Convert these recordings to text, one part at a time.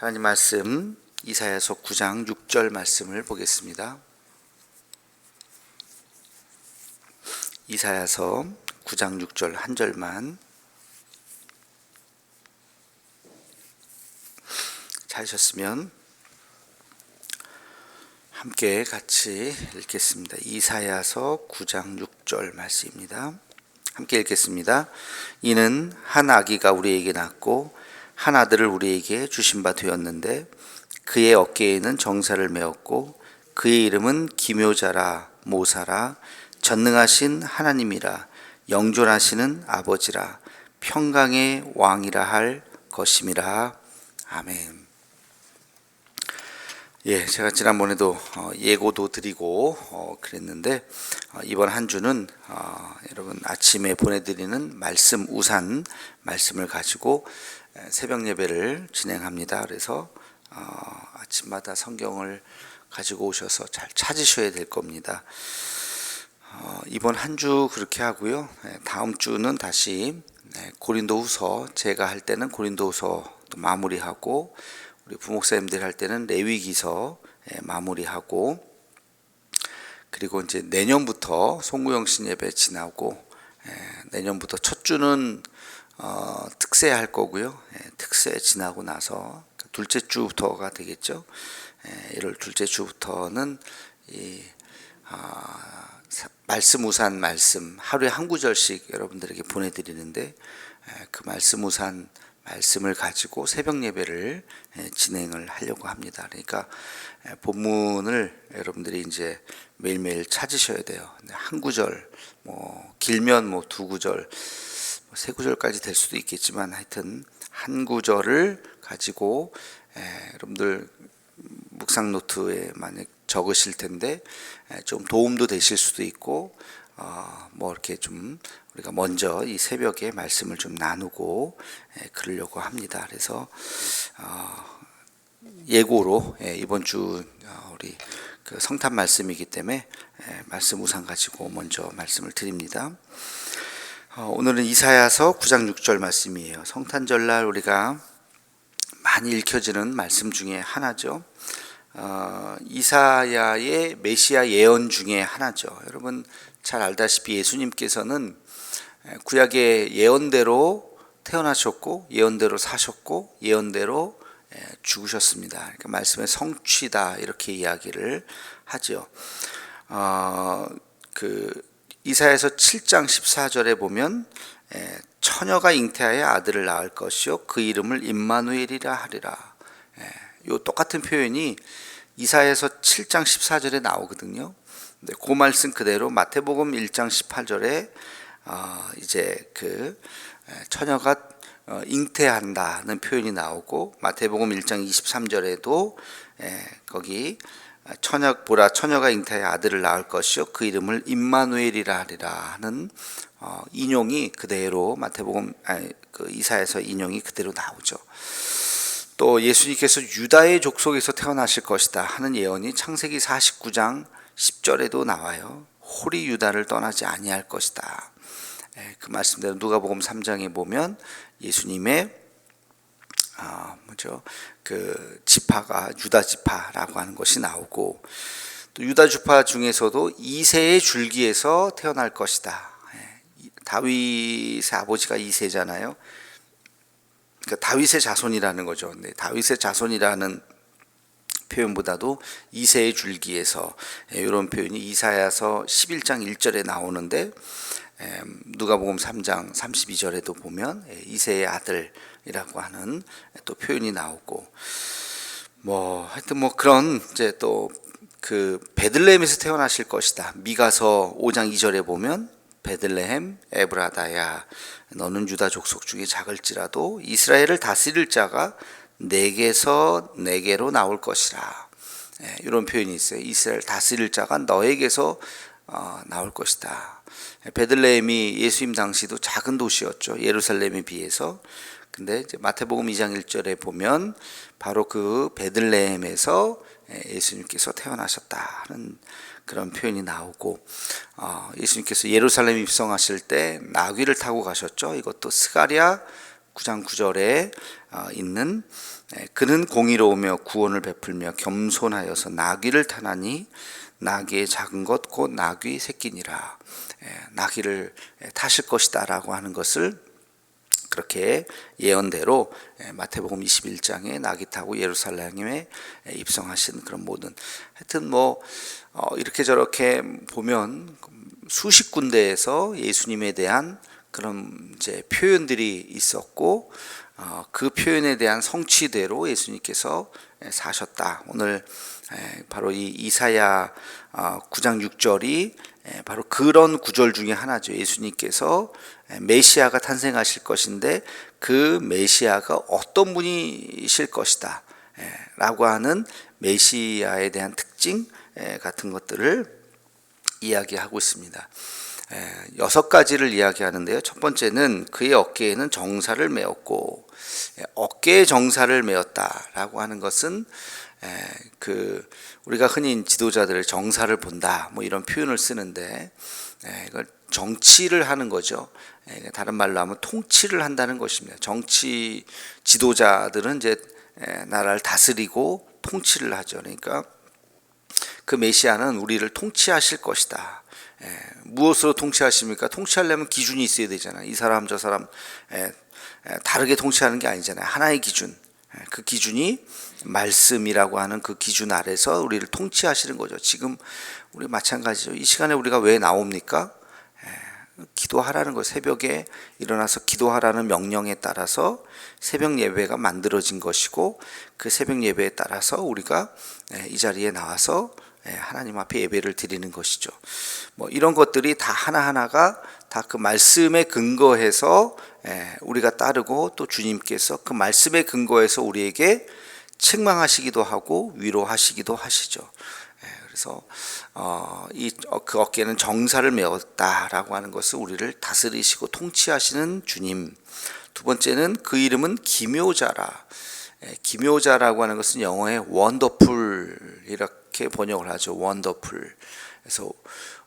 하나님 말씀 이사야서 9장 6절 말씀을 보겠습니다. 이사야서 9장 6절 한 절만 찾으셨으면 함께 같이 읽겠습니다. 이사야서 9장 6절 말씀입니다. 함께 읽겠습니다. 이는 한 아기가 우리에게 낳고 한 아들을 우리에게 주신 바 되었는데 그의 어깨에는 정사를 메었고 그의 이름은 기묘자라 모사라 전능하신 하나님이라 영존하시는 아버지라 평강의 왕이라 할 것임이라 아멘. 예, 제가 지난번에도 어, 예고도 드리고 어, 그랬는데 어, 이번 한 주는 어, 여러분 아침에 보내드리는 말씀 우산 말씀을 가지고 에, 새벽 예배를 진행합니다. 그래서 어, 아침마다 성경을 가지고 오셔서 잘 찾으셔야 될 겁니다. 어, 이번 한 주 그렇게 하고요. 예, 다음 주는 다시 네, 고린도후서 제가 할 때는 고린도후서 또 마무리하고 우리 부목사님들 할 때는 레위기서 예, 마무리하고 그리고 이제 내년부터 송구영신 예배 지나고 예, 내년부터 첫 주는 어, 특세 할 거고요. 예, 특세 지나고 나서 둘째 주부터가 되겠죠. 예, 1월 둘째 주부터는 이 아, 사- 말씀 우산 말씀 하루에 한 구절씩 여러분들에게 보내드리는데 에, 그 말씀 우산 말씀을 가지고 새벽 예배를 에, 진행을 하려고 합니다. 그러니까 에, 본문을 여러분들이 이제 매일매일 찾으셔야 돼요. 한 구절, 뭐 길면 뭐 두 구절, 뭐 세 구절까지 될 수도 있겠지만 하여튼 한 구절을 가지고 에, 여러분들 묵상 노트에 만약 적으실 텐데 에, 좀 도움도 되실 수도 있고 어, 뭐 이렇게 좀 우리가 먼저 이 새벽에 말씀을 좀 나누고 에, 그러려고 합니다. 그래서 어, 예고로 예, 이번 주 어, 우리 그 성탄 말씀이기 때문에 예, 말씀 우산 가지고 먼저 말씀을 드립니다. 어, 오늘은 이사야서 9장 6절 말씀이에요. 성탄절날 우리가 많이 읽혀지는 말씀 중에 하나죠. 어, 이사야의 메시아 예언 중에 하나죠. 여러분 잘 알다시피 예수님께서는 구약의 예언대로 태어나셨고 예언대로 사셨고 예언대로 예, 죽으셨습니다. 그러니까 말씀의 성취다 이렇게 이야기를 하죠. 어, 그 이사야서 7장 14절에 보면 예, 처녀가 잉태하여 아들을 낳을 것이요 그 이름을 임마누엘이라 하리라. 예, 요 똑같은 표현이 이사야서 7장 14절에 나오거든요. 근데 그 말씀 그대로 마태복음 1장 18절에 어, 이제 그 에, 처녀가 어, 잉태한다는 표현이 나오고 마태복음 1장 23절에도 에, 거기 처녀 보라 처녀가 잉태하여 아들을 낳을 것이요 그 이름을 임마누엘이라 하리라 하는 어, 인용이 그대로 마태복음 아니, 그 이사에서 인용이 그대로 나오죠. 또 예수님께서 유다의 족속에서 태어나실 것이다 하는 예언이 창세기 49장 10절에도 나와요. 홀이 유다를 떠나지 아니할 것이다. 예, 그 말씀대로 누가복음 3장에 보면 예수님의 아 뭐죠 그 지파가 유다 지파라고 하는 것이 나오고 또 유다 지파 중에서도 이세의 줄기에서 태어날 것이다. 예, 이- 다윗의 아버지가 이세잖아요. 그러니까 다윗의 자손이라는 거죠. 근데 다윗의 자손이라는 표현보다도 이세의 줄기에서 예, 이런 표현이 이사야서 11장 1절에 나오는데 에, 누가복음 3장 32절에도 보면 예, 이세의 아들이라고 하는 또 표현이 나오고 뭐 하여튼 뭐 그런 이제 또 그 베들레헴에서 태어나실 것이다. 미가서 5장 2절에 보면 베들레헴 에브라다야 너는 유다 족속 중에 작을지라도 이스라엘을 다스릴 자가 내게서 내게로 나올 것이라. 예, 이런 표현이 있어요. 이스라엘 다스릴 자가 너에게서 어, 나올 것이다. 베들레헴이 예수님 당시도 작은 도시였죠. 예루살렘에 비해서. 근데 마태복음 2장 1절에 보면 바로 그 베들레헴에서 예, 예수님께서 태어나셨다는 그런 표현이 나오고 어, 예수님께서 예루살렘 입성하실 때 나귀를 타고 가셨죠. 이것도 스가랴 9장 9절에 어, 있는 예, 그는 공의로우며 구원을 베풀며 겸손하여서 나귀를 타나니 나귀의 작은 것 곧 나귀 새끼니라. 예, 나귀를 타실 것이다라고 하는 것을 그렇게 예언대로 예, 마태복음 21장에 나귀 타고 예루살렘에 입성하신 그런 모든. 하여튼 뭐 어, 이렇게 저렇게 보면 수십 군데에서 예수님에 대한 그런 이제 표현들이 있었고 어, 그 표현에 대한 성취대로 예수님께서 예, 사셨다. 오늘 예, 바로 이 이사야 9장 6절이 예, 바로 그런 구절 중에 하나죠. 예수님께서 메시아가 탄생하실 것인데 그 메시아가 어떤 분이실 것이다. 라고 하는 메시아에 대한 특징 같은 것들을 이야기하고 있습니다. 여섯 가지를 이야기하는데요. 첫 번째는 그의 어깨에는 정사를 메었고 어깨에 정사를 메었다라고 하는 것은 그 우리가 흔히 지도자들의 정사를 본다 뭐 이런 표현을 쓰는데 이걸 정치를 하는 거죠. 다른 말로 하면 통치를 한다는 것입니다. 정치 지도자들은 이제 나라를 다스리고 통치를 하죠. 그러니까 그 메시아는 우리를 통치하실 것이다. 예, 무엇으로 통치하십니까? 통치하려면 기준이 있어야 되잖아요. 이 사람 저 사람 예, 예, 다르게 통치하는 게 아니잖아요. 하나의 기준. 예, 그 기준이 말씀이라고 하는 그 기준 아래서 우리를 통치하시는 거죠. 지금 우리 마찬가지죠. 이 시간에 우리가 왜 나옵니까? 예, 기도하라는 거 새벽에 일어나서 기도하라는 명령에 따라서 새벽 예배가 만들어진 것이고 그 새벽 예배에 따라서 우리가 예, 이 자리에 나와서 예, 하나님 앞에 예배를 드리는 것이죠. 뭐 이런 것들이 다 하나하나가 다 그 말씀에 근거해서 예, 우리가 따르고 또 주님께서 그 말씀에 근거해서 우리에게 책망하시기도 하고 위로하시기도 하시죠. 예, 그래서 어, 이그 어깨는 정사를 메었다라고 하는 것은 우리를 다스리시고 통치하시는 주님. 두 번째는 그 이름은 기묘자라. 기묘자라고 하는 것은 영어의 원더풀 이 렇게 번역을 하죠. 원더풀. 그래서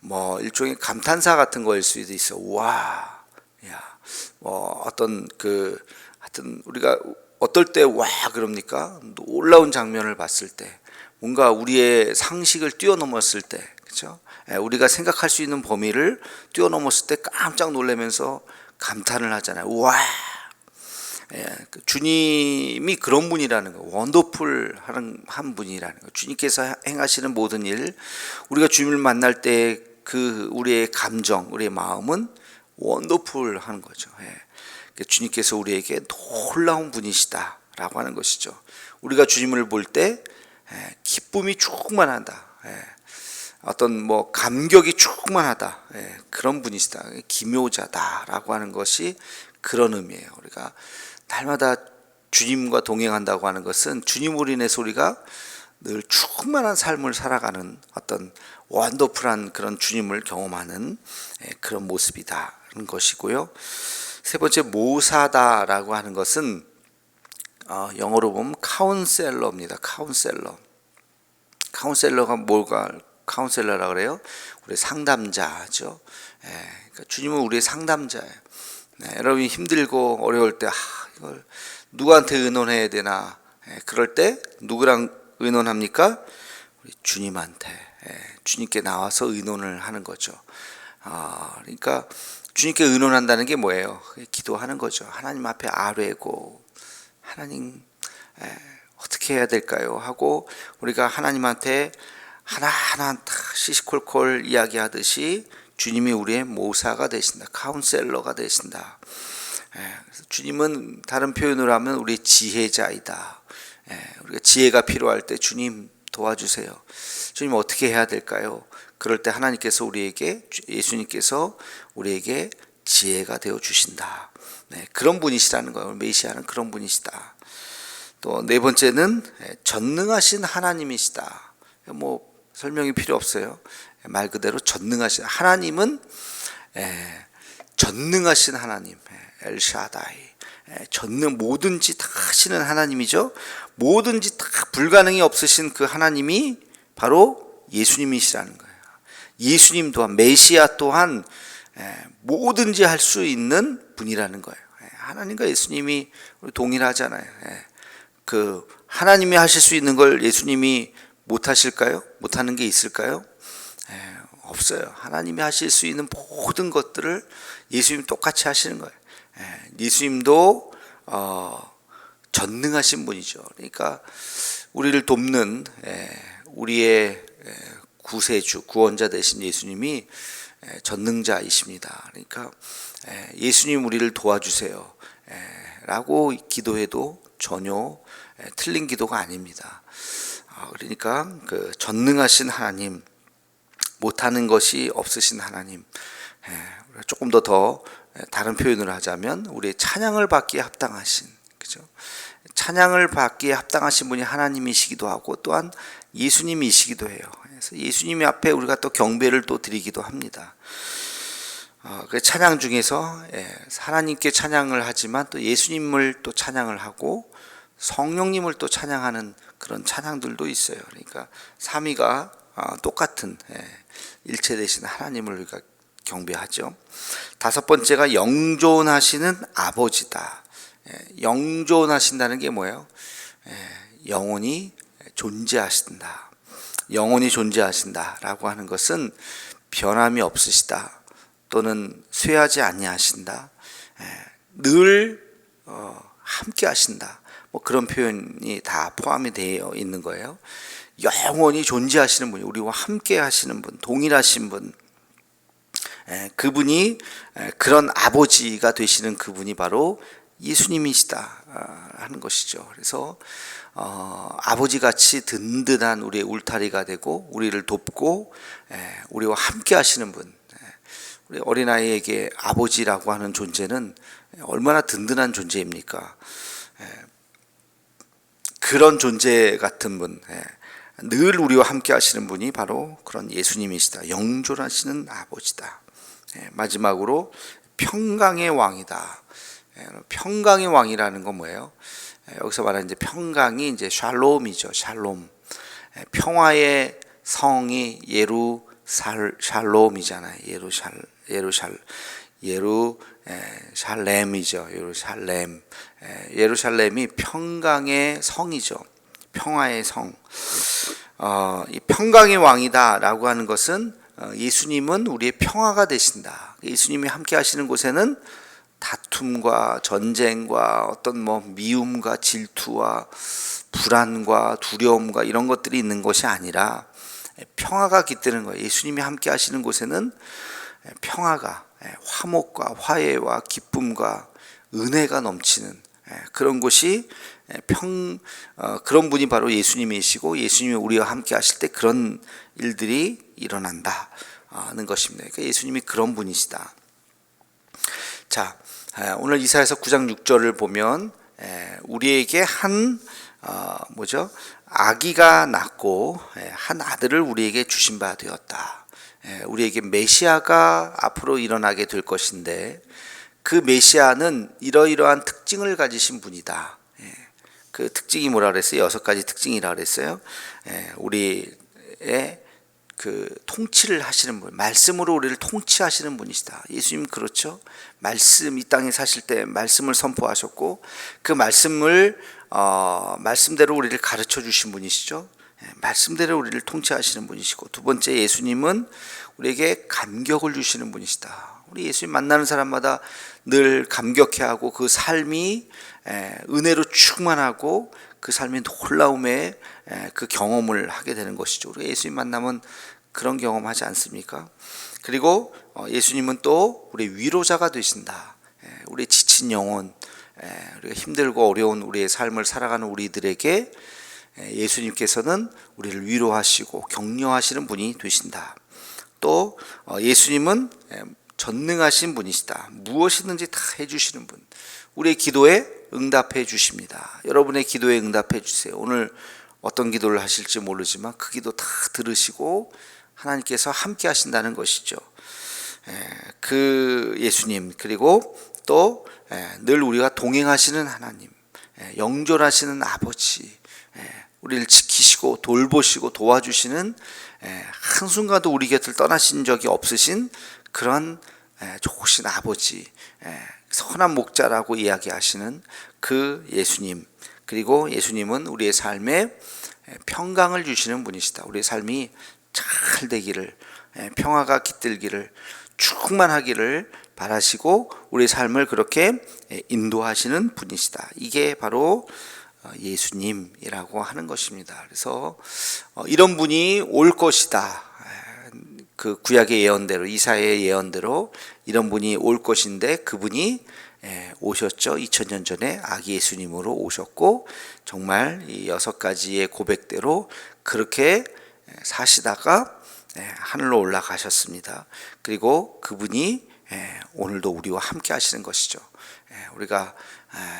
뭐 일종의 감탄사 같은 거일 수도 있어. 와, 야, 뭐 어떤 그 하여튼 우리가 어떨 때 와 그럽니까? 놀라운 장면을 봤을 때, 뭔가 우리의 상식을 뛰어넘었을 때, 그렇죠? 우리가 생각할 수 있는 범위를 뛰어넘었을 때 깜짝 놀라면서 감탄을 하잖아요. 와, 예, 그 주님이 그런 분이라는 거, 원더풀 하는 한 분이라는 거. 주님께서 행하시는 모든 일, 우리가 주님을 만날 때 그 우리의 감정, 우리의 마음은 원더풀 하는 거죠. 예. 그 주님께서 우리에게 놀라운 분이시다라고 하는 것이죠. 우리가 주님을 볼때 예, 기쁨이 충만하다. 예. 어떤 뭐 감격이 충만하다. 그런 분이시다. 기묘자다라고 하는 것이 그런 의미예요. 우리가 날마다 주님과 동행한다고 하는 것은 주님으로 인해서 우리가 늘 충만한 삶을 살아가는 어떤 원더풀한 그런 주님을 경험하는 예, 그런 모습이다는 것이고요. 세 번째 모사다라고 하는 것은 어, 영어로 보면 카운셀러입니다. 카운셀러. 카운셀러가 뭘까? 카운셀러라 그래요? 우리 상담자죠. 예, 그러니까 주님은 우리의 상담자예요. 네, 여러분이 힘들고 어려울 때 아, 이걸 누구한테 의논해야 되나? 예, 그럴 때 누구랑 의논합니까? 우리 주님한테 예, 주님께 나와서 의논을 하는 거죠. 아, 그러니까 주님께 의논한다는 게 뭐예요? 기도하는 거죠. 하나님 앞에 아뢰고 하나님 예, 어떻게 해야 될까요? 하고 우리가 하나님한테 하나하나 다 시시콜콜 이야기하듯이 주님이 우리의 모사가 되신다. 카운셀러가 되신다. 예, 주님은 다른 표현으로 하면 우리 지혜자이다. 예, 우리가 지혜가 필요할 때 주님 도와주세요. 주님 어떻게 해야 될까요? 그럴 때 하나님께서 우리에게 예수님께서 우리에게 지혜가 되어 주신다. 네, 그런 분이시라는 거예요. 메시아는 그런 분이시다. 또 네 번째는 예, 전능하신 하나님이시다. 뭐 설명이 필요 없어요. 말 그대로 전능하신 하나님은 에, 전능하신 하나님 에, 엘샤다이 에, 전능 뭐든지 다 하시는 하나님이죠. 뭐든지 다 불가능이 없으신 그 하나님이 바로 예수님이시라는 거예요. 예수님 또한 메시아 또한 에, 뭐든지 할 수 있는 분이라는 거예요. 하나님과 예수님이 동일하잖아요. 예. 그 하나님이 하실 수 있는 걸 예수님이 못 하실까요? 못 하는 게 있을까요? 예, 없어요. 하나님이 하실 수 있는 모든 것들을 예수님 똑같이 하시는 거예요. 예, 예수님도 어, 전능하신 분이죠. 그러니까 우리를 돕는 예, 우리의 예, 구세주, 구원자 되신 예수님이 예, 전능자이십니다. 그러니까 예, 예수님 우리를 도와주세요. 예, 라고 기도해도 전혀 예, 틀린 기도가 아닙니다. 아, 그러니까 그 전능하신 하나님, 못하는 것이 없으신 하나님, 예, 조금 더 더 다른 표현을 하자면 우리의 찬양을 받기에 합당하신 그죠? 찬양을 받기에 합당하신 분이 하나님이시기도 하고 또한 예수님이시기도 해요. 그래서 예수님 앞에 우리가 또 경배를 또 드리기도 합니다. 어, 그 찬양 중에서 예, 하나님께 찬양을 하지만 또 예수님을 또 찬양을 하고 성령님을 또 찬양하는 그런 찬양들도 있어요. 그러니까 삼위가 어, 똑같은 예, 일체 되신 하나님을 우리가 경배하죠. 다섯 번째가 영존하시는 아버지다. 예, 영존하신다는 게 뭐예요? 예, 영원히 존재하신다. 영원히 존재하신다라고 하는 것은 변함이 없으시다. 또는 쇠하지 아니하신다. 예, 늘 어, 함께 하신다. 뭐 그런 표현이 다 포함이 되어 있는 거예요. 영원히 존재하시는 분, 우리와 함께 하시는 분, 동일하신 분, 예, 그분이 예, 그런 아버지가 되시는 그분이 바로 예수님이시다 아, 하는 것이죠. 그래서 어, 아버지 같이 든든한 우리의 울타리가 되고 우리를 돕고 예, 우리와 함께 하시는 분. 우리 어린아이에게 아버지라고 하는 존재는 얼마나 든든한 존재입니까? 그런 존재 같은 분, 늘 우리와 함께 하시는 분이 바로 그런 예수님이시다. 영존하시는 아버지다. 마지막으로 평강의 왕이다. 평강의 왕이라는 건 뭐예요? 여기서 말하는 이제 평강이 이제 샬롬이죠. 샬롬. 평화의 성이 예루 살 샬롬이잖아요. 예루샬 예루샬 예루 샬렘이죠. 예루샬렘. 예루샬렘이 평강의 성이죠. 평화의 성. 어, 이 평강의 왕이다라고 하는 것은 어, 예수님은 우리의 평화가 되신다. 예수님이 함께 하시는 곳에는 다툼과 전쟁과 어떤 뭐 미움과 질투와 불안과 두려움과 이런 것들이 있는 것이 아니라 평화가 깃드는 거예요. 예수님이 함께 하시는 곳에는 평화가 화목과 화해와 기쁨과 은혜가 넘치는 그런 곳이 평 어, 그런 분이 바로 예수님이시고 예수님이 우리와 함께 하실 때 그런 일들이 일어난다는 것입니다. 그러니까 예수님이 그런 분이시다. 자, 오늘 이사에서 9장 6절을 보면 우리에게 한 어, 뭐죠? 아기가 낳고 한 아들을 우리에게 주신 바 되었다. 우리에게 메시아가 앞으로 일어나게 될 것인데 그 메시아는 이러이러한 특징을 가지신 분이다. 그 특징이 뭐라 그랬어요? 여섯 가지 특징이라 그랬어요. 우리의 그 통치를 하시는 분, 말씀으로 우리를 통치하시는 분이시다. 예수님 그렇죠? 말씀 이 땅에 사실 때 말씀을 선포하셨고 그 말씀을 어, 말씀대로 우리를 가르쳐 주신 분이시죠. 예, 말씀대로 우리를 통치하시는 분이시고 두 번째 예수님은 우리에게 감격을 주시는 분이시다. 우리 예수님 만나는 사람마다 늘 감격해하고 그 삶이 예, 은혜로 충만하고 그 삶의 놀라움에 그 경험을 하게 되는 것이죠. 우리 예수님 만나면 그런 경험하지 않습니까? 그리고 어, 예수님은 또 우리 위로자가 되신다. 우리 지친 영혼, 우리가 힘들고 어려운 우리의 삶을 살아가는 우리들에게 예수님께서는 우리를 위로하시고 격려하시는 분이 되신다. 또 어, 예수님은 전능하신 분이시다. 무엇이든지 다 해주시는 분. 우리의 기도에 응답해 주십니다. 여러분의 기도에 응답해 주세요. 오늘 어떤 기도를 하실지 모르지만 그 기도 다 들으시고 하나님께서 함께 하신다는 것이죠. 그 예수님 그리고 또 늘 우리가 동행하시는 하나님, 영존하시는 아버지, 우리를 지키시고 돌보시고 도와주시는 한순간도 우리 곁을 떠나신 적이 없으신 그런 좋으신 아버지 선한 목자라고 이야기하시는 그 예수님 그리고 예수님은 우리의 삶에 평강을 주시는 분이시다. 우리의 삶이 잘 되기를 평화가 깃들기를 충만하기를 바라시고 우리의 삶을 그렇게 인도하시는 분이시다. 이게 바로 어, 예수님이라고 하는 것입니다. 그래서 어, 이런 분이 올 것이다. 그 구약의 예언대로 이사의 예언대로 이런 분이 올 것인데 그분이 오셨죠. 2000년 전에 아기 예수님으로 오셨고 정말 이 여섯 가지의 고백대로 그렇게 사시다가 하늘로 올라가셨습니다. 그리고 그분이 오늘도 우리와 함께 하시는 것이죠. 우리가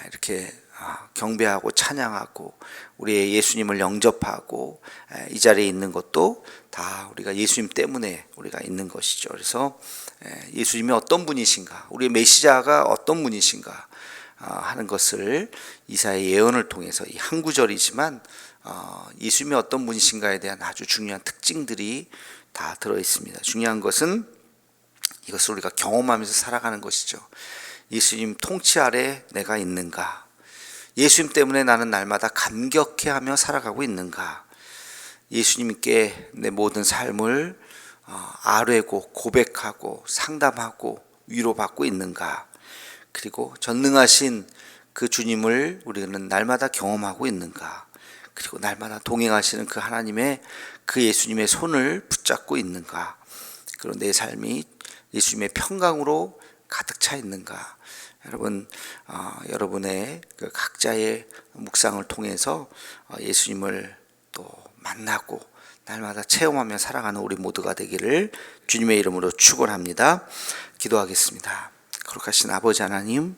이렇게 아, 경배하고 찬양하고 우리의 예수님을 영접하고 이 자리에 있는 것도 다 우리가 예수님 때문에 우리가 있는 것이죠. 그래서 예수님이 어떤 분이신가, 우리의 메시자가 어떤 분이신가 아, 하는 것을 이사의 예언을 통해서 이 한 구절이지만 어, 예수님이 어떤 분이신가에 대한 아주 중요한 특징들이 다 들어 있습니다. 중요한 것은 이것을 우리가 경험하면서 살아가는 것이죠. 예수님 통치 아래 내가 있는가? 예수님 때문에 나는 날마다 감격해 하며 살아가고 있는가? 예수님께 내 모든 삶을 어, 아뢰고 고백하고 상담하고 위로받고 있는가? 그리고 전능하신 그 주님을 우리는 날마다 경험하고 있는가? 그리고 날마다 동행하시는 그 하나님의 그 예수님의 손을 붙잡고 있는가? 그리고 내 삶이 예수님의 평강으로 가득 차 있는가? 여러분, 어, 여러분의 그 각자의 묵상을 통해서 어, 예수님을 또 만나고 날마다 체험하며 살아가는 우리 모두가 되기를 주님의 이름으로 축원합니다. 기도하겠습니다. 거룩하신 아버지 하나님,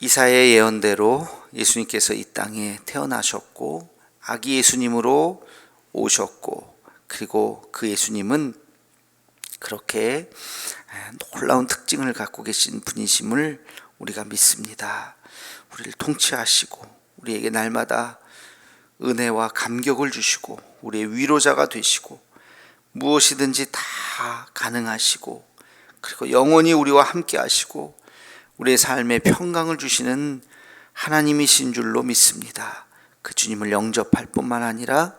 이사의 예언대로 예수님께서 이 땅에 태어나셨고 아기 예수님으로 오셨고 그리고 그 예수님은 그렇게 놀라운 특징을 갖고 계신 분이심을 우리가 믿습니다. 우리를 통치하시고 우리에게 날마다 은혜와 감격을 주시고 우리의 위로자가 되시고 무엇이든지 다 가능하시고 그리고 영원히 우리와 함께 하시고 우리의 삶에 평강을 주시는 하나님이신 줄로 믿습니다. 그 주님을 영접할 뿐만 아니라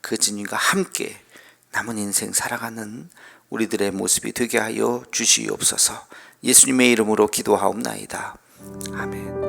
그 주님과 함께 남은 인생 살아가는 우리들의 모습이 되게 하여 주시옵소서. 예수님의 이름으로 기도하옵나이다. 아멘.